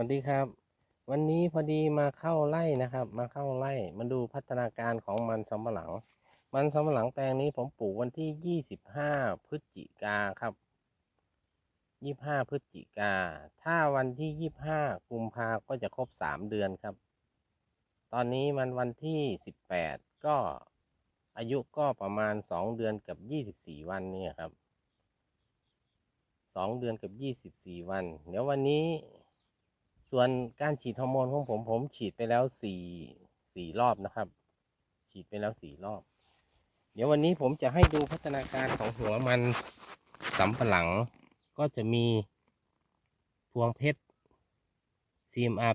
วัสดีครับ วันนี้พอดีมาเข้าไร่นะครับ มาเข้าไร่มาดูพัฒนาการของมันสำปะหลัง มันสำปะหลังแปลงนี้ผมปลูกวันที่ยี่สิบห้าพฤศจิกาครับยี่ห้าพฤศจิกา ถ้าวันที่ยี่ห้ากุมภาก็จะครบสามเดือนครับ ตอนนี้มันวันที่สิบแปดก็อายุก็ประมาณสองเดือนกับยี่สิบสี่วันเนี่ยครับสองเดือนกับยี่สิบสี่วัน เดี๋ยววันนี้ ส่วนการฉีดฮอร์โมนของผมผมฉีดไปแล้วสี่สี่รอบนะครับ ฉีดไปแล้วสี่รอบ เดี๋ยววันนี้ผมจะให้ดูพัฒนาการของหัวมันสำปะหลัง ก็จะมีพวงเพชร CMR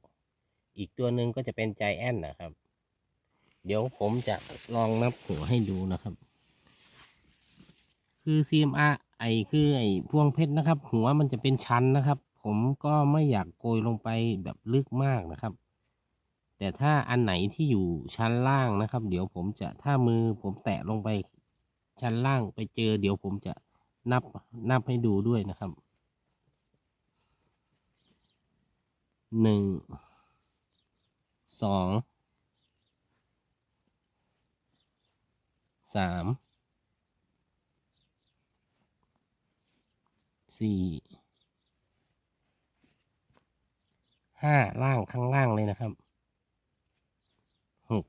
89อีกตัวหนึ่งก็จะเป็นใจแอนนะครับ เดี๋ยวผมจะลองนับหัวให้ดูนะครับ คือ CMR ไอคือไอพวงเพชรนะครับ หัวมันจะเป็นชั้นนะครับ ผมก็ไม่อยากโกยลงไปแบบลึกมากนะครับ แต่ถ้าอันไหนที่อยู่ชั้นล่างนะครับ เดี๋ยวผมจะถ้ามือผมแตะลงไปชั้นล่างไปเจอ เดี๋ยวผมจะนับนับให้ดูด้วยนะครับหนึ่งสองสามสี่ ห้าล่างข้างล่างเลยนะครับหก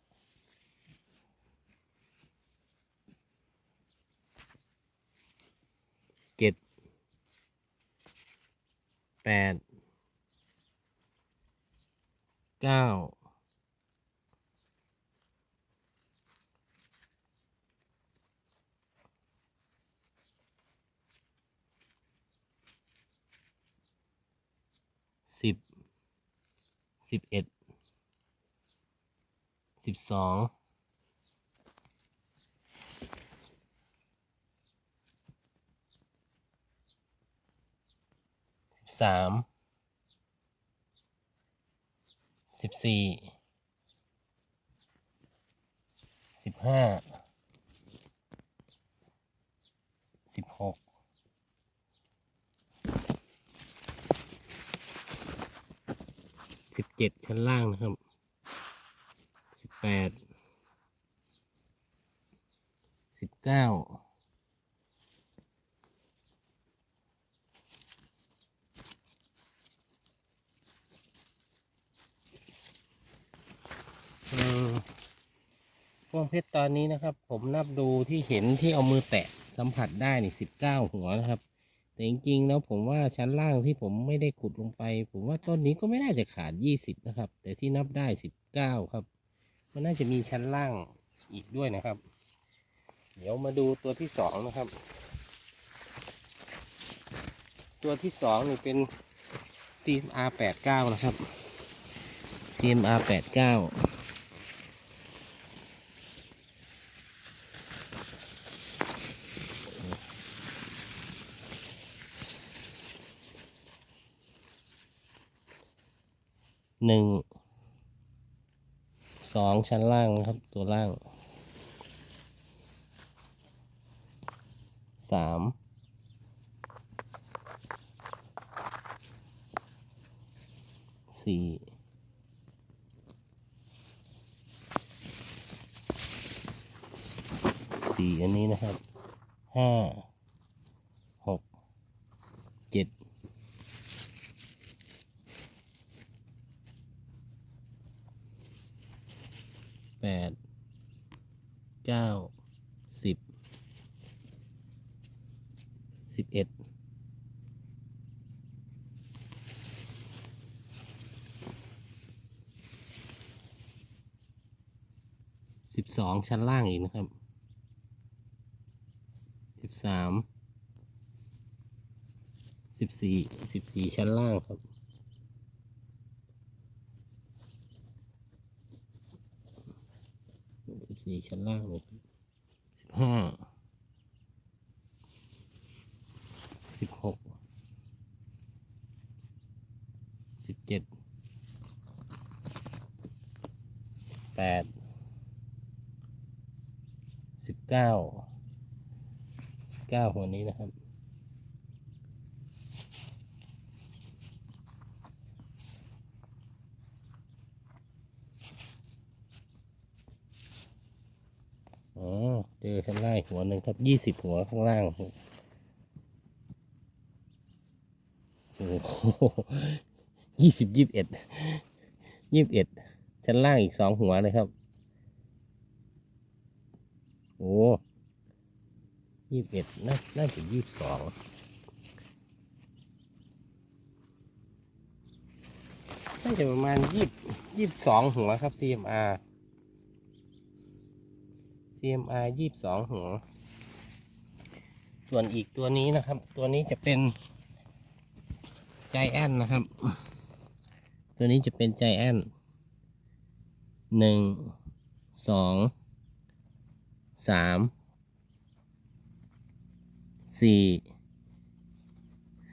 เจ็ดแปดเก้าสิบ สิบเอ็ดสิบสองสิบสามสิบสี่สิบห้าสิบหก สิบเจ็ดชั้นล่างนะครับสิบแปดสิบเก้าพวงเพชรตอนนี้นะครับ ผมนับดูที่เห็นที่เอามือแตะสัมผัสได้นี่สิบเก้าหัวนะครับ แต่จริงๆแล้วผมว่าชั้นล่างที่ผมไม่ได้ขุดลงไป ผมว่าต้นนี้ก็ไม่น่าจะขาด 20 นะครับ แต่ที่นับได้ 19 ครับ มันน่าจะมีชั้นล่างอีกด้วยนะครับ เดี๋ยวมาดูตัวที่สองนะครับ ตัวที่สองนี่เป็น CMR 89 นะครับ CMR 89 หนึ่งสองชั้นล่างนะครับตัวล่างสามสี่สี่อันนี้นะครับห้าหกเจ็ด ดเก้าสิบสิบเอ็ดสิบสองชั้นล่างอีกนะครับสิบสามสิบสี่สิบสี่ชั้นล่างครับ สี่ชั้นล่างเลยสิบห้าสิบหกสิบเจ็ดสิบแปดสิบเก้าสิบเก้าหัวนี้นะครับ ส เจอข้างล่างหัวหนึ่งครับยี่สิบหัวข้างล่างโอ้โหยี่สิบยี่สิบเอ็ดยี่สิบเอ็ดชั้นล่างอีกสองหัวเลยครับ โอ้ยี่สิบเอ็ดน่าน่าจะยี่สิบสองน่าจะประมาณยี่สิบยี่สิบสองหัวครับ CMR CMR ยี่สิบสองหัว ส่วนอีกตัวนี้นะครับ ตัวนี้จะเป็นใจแอนนะครับ ตัวนี้จะเป็นใจแอนหนึ่งสองสามสี่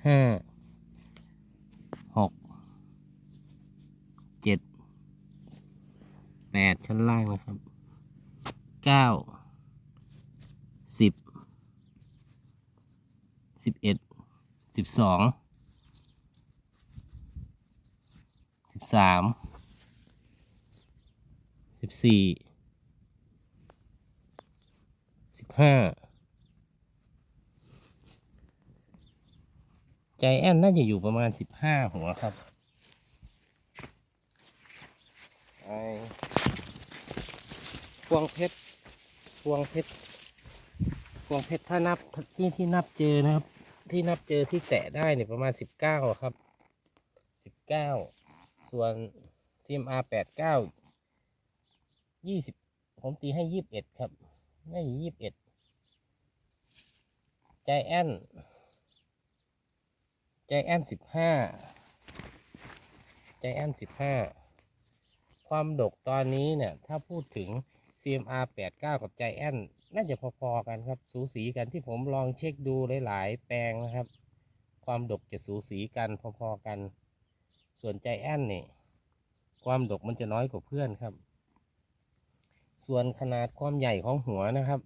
ห้าหกเจ็ดแปดชั้นล่างนะครับ เก้าสิบสิบเอ็ดสิบสองสิบสามสิบสี่สิบห้าใจแอนน่าจะอยู่ประมาณสิบห้าหัวครับไอพวงเพชร วงเพชรพวงเพชรถ้านับที่ที่นับเจอนะครับ ที่นับเจอที่แตะได้เนี่ยประมาณสิบเก้าครับสิบเก้าส่วน CMR แปดเก้ายี่สิบผมตีให้ยี่สิบเอ็ดครับไม่ยี่สิบเอ็ดใจแอนใจแอนสิบห้าใจแอนสิบห้าความดกตอนนี้เนี่ย ถ้าพูดถึง CMR 89 กับ Giant น่าจะพอๆกันครับ สูสีกันที่ผมลองเช็คดูหลาย ๆ แปลงนะครับ ความดกจะสูสีกันพอๆกัน ส่วน Giant นี่ความดกมันจะน้อยกว่าเพื่อนครับ ส่วนขนาดความใหญ่ของหัวนะครับ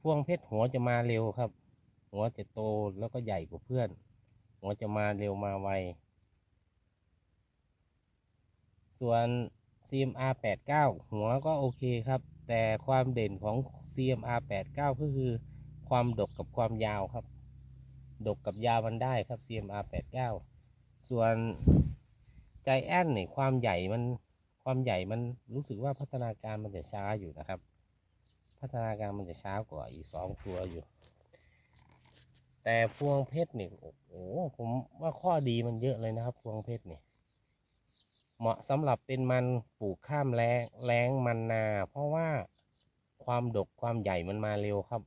พวงเพชรหัวจะมาเร็วครับ หัวจะโตแล้วก็ใหญ่กว่าเพื่อน หัวจะมาเร็วมาไว ส่วน CMR 89 หัวก็โอเคครับ แต่ความเด่นของ CMR 89 ก็คือความดกกับความยาวครับ ดกกับยาวมันได้ครับ CMR 89 ส่วนใจแอนเนี่ยความใหญ่มันความใหญ่มันรู้สึกว่าพัฒนาการมันจะช้าอยู่นะครับ พัฒนาการมันจะช้ากว่าอีกสองตัวอยู่ แต่พวงเพชรเนี่ยโอ้โหผมว่าข้อดีมันเยอะเลยนะครับ พวงเพชรเนี่ย เหมาะสำหรับเป็นมันปลูกข้ามแรงแรงมันนา เพราะว่าความดกความใหญ่มันมาเร็วครับ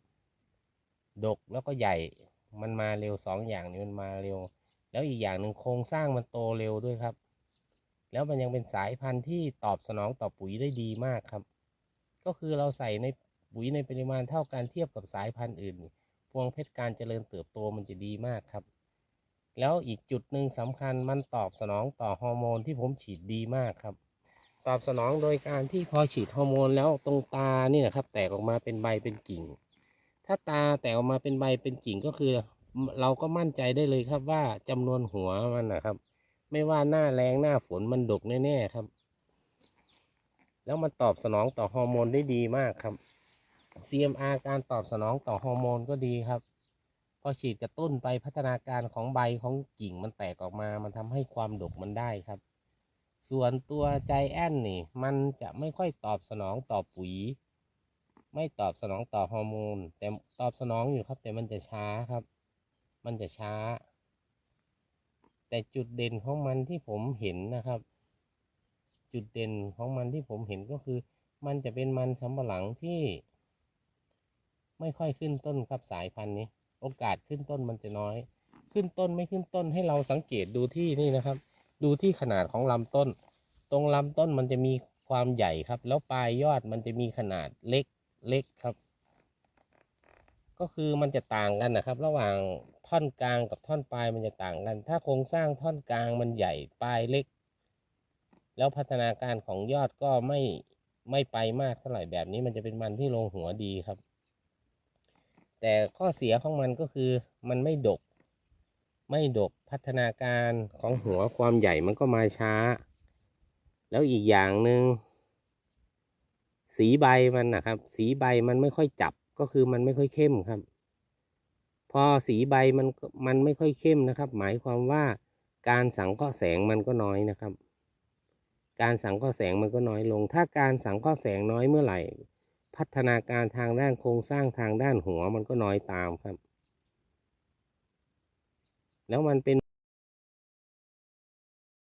ดกแล้วก็ใหญ่มันมาเร็วสองอย่างนี้มันมาเร็ว แล้วอีกอย่างหนึ่งโครงสร้างมันโตเร็วด้วยครับ แล้วมันยังเป็นสายพันธุ์ที่ตอบสนองต่อปุ๋ยได้ดีมากครับ ก็คือเราใส่ในปุ๋ยในปริมาณเท่ากันเทียบกับสายพันธุ์อื่น พวงเพชรการเจริญเติบโตมันจะดีมากครับ แล้วอีกจุดหนึ่งสำคัญมันตอบสนองต่อฮอร์โมนที่ผมฉีดดีมากครับ ตอบสนองโดยการที่พอฉีดฮอร์โมนแล้วตรงตานี่นะครับ แตกออกมาเป็นใบเป็นกิ่ง ถ้าตาแตกออกมาเป็นใบเป็นกิ่งก็คือ เราก็มั่นใจได้เลยครับว่าจำนวนหัวมันนะครับ ไม่ว่าหน้าแรงหน้าฝนมันดกแน่ๆครับ แล้วมันตอบสนองต่อฮอร์โมนได้ดีมากครับ CMR การตอบสนองต่อฮอร์โมนก็ดีครับ พอฉีดกระตุ้นไปพัฒนาการของใบของกิ่งมันแตกออกมา มันทำให้ความดกมันได้ครับ ส่วนตัวใจแอนนี่มันจะไม่ค่อยตอบสนองต่อปุ๋ย ไม่ตอบสนองต่อฮอร์โมน แต่ตอบสนองอยู่ครับ แต่มันจะช้าครับ มันจะช้า แต่จุดเด่นของมันที่ผมเห็นนะครับ จุดเด่นของมันที่ผมเห็นก็คือ มันจะเป็นมันสำปะหลังที่ ไม่ค่อยขึ้นต้นครับสายพันธุ์นี้ โอกาสขึ้นต้นมันจะน้อย ขึ้นต้นไม่ขึ้นต้นให้เราสังเกตดูที่นี่นะครับ ดูที่ขนาดของลำต้น ตรงลำต้นมันจะมีความใหญ่ครับ แล้วปลายยอดมันจะมีขนาดเล็กเล็กครับ ก็คือมันจะต่างกันนะครับ ระหว่างท่อนกลางกับท่อนปลายมันจะต่างกัน ถ้าโครงสร้างท่อนกลางมันใหญ่ปลายเล็ก แล้วพัฒนาการของยอดก็ไม่ไม่ไปมากเท่าไหร่แบบนี้มันจะเป็นมันที่ลงหัวดีครับ แต่ข้อเสียของมันก็คือมันไม่ดก ไม่ดกพัฒนาการของหัวความใหญ่มันก็มาช้า แล้วอีกอย่างหนึ่งสีใบมันนะครับ สีใบมันไม่ค่อยจับก็คือมันไม่ค่อยเข้มครับ พอสีใบมันมันไม่ค่อยเข้มนะครับ หมายความว่าการสังเคราะห์แสงมันก็น้อยนะครับ การสังเคราะห์แสงมันก็น้อยลง ถ้าการสังเคราะห์แสงน้อยเมื่อไหร่ พัฒนาการทางด้านโครงสร้างทางด้านหัวมันก็น้อยตามครับ แล้วมันเป็น